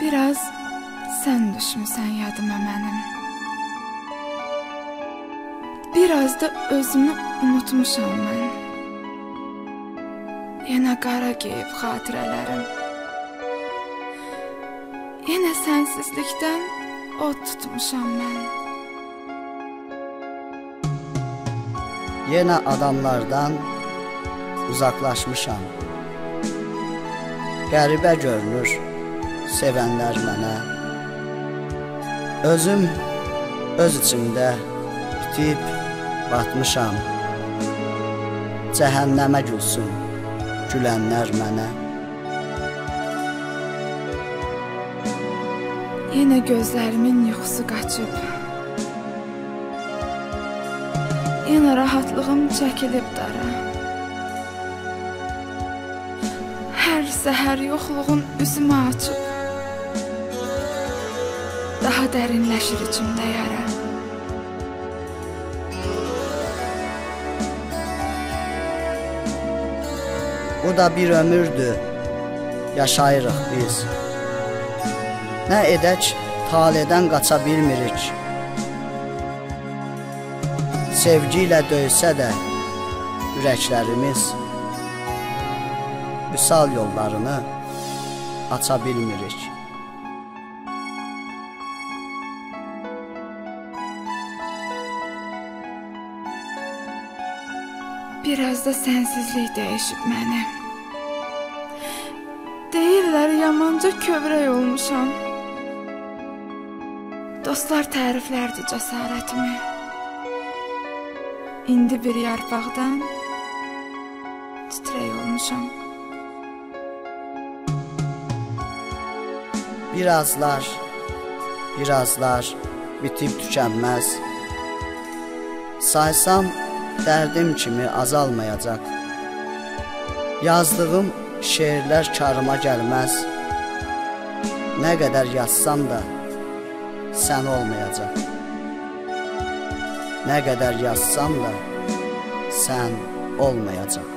Biraz sən düşmüsən yadıma mənim. Biraz da özümü unutmuşam mən. Yenə qara geyib xatirələrim. Yenə sənsizlikdən od tutmuşam mən. Yenə adamlardan uzaqlaşmışam. Qəribə görünür sevənlər mənə. Özüm öz içimdə bitib batmışam. Cəhənnəmə gülsün gülənlər mənə. Yenə gözlərimin yuxusu qaçıb. Yenə rahatlığım çəkilib dara. Hər səhər yoxluğun üzümü açıb. Daha dərinləşir içimdə yara. Bu da bir ömürdür. Yaşayırıq biz. Nə edək, taledən qaça bilmirik. Sevgi ilə döysə də ürəklərimiz vüsal yollarını aça bilmirik. Biraz da sənsizlik dəyişib məni. Deyirlər yamanca kövrək olmuşam. Dostlar təriflərdi cəsarətimi. İndi bir yarpaqdan titrək olmuşam. Birazlar, birazlar bitib tükənməz. Saysam dərdim kimi azalmayacaq. Yazdığım şeirlər karıma gəlməz. Nə qədər yazsam da sən olmayacaq. Nə qədər yazsam da sən olmayacaq.